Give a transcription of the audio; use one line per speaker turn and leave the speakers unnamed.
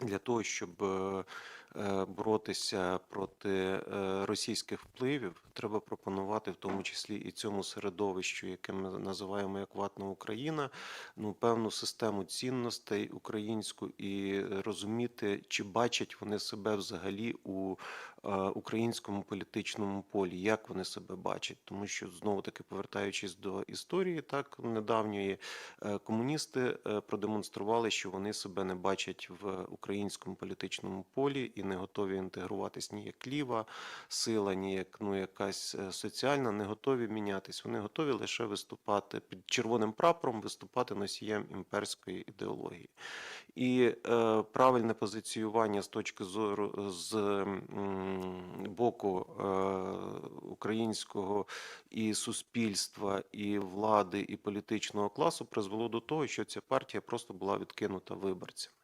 для того, щоб е, боротися проти е, російських впливів, треба пропонувати в тому числі і цьому середовищу, яке ми називаємо як ватна Україна, ну певну систему цінностей українську і розуміти, чи бачать вони себе взагалі у е, українському політичному полі, як вони себе бачать, тому що знову таки повертаючись до історії, так недавньої е, комуністи е, продемонстрували, що вони себе не бачать в українському політичному полі і не готові інтегруватись ні як ліва сила, ні як ну якась е, соціальна, не готові мінятись. Вони готові лише виступати під червоним прапором, виступати носієм імперської ідеології. І е, правильне позиціювання з точки зору з м, боку е, українського і суспільства, і влади, і політичного класу призвело до того, що ця партія просто була відкинута виборцями.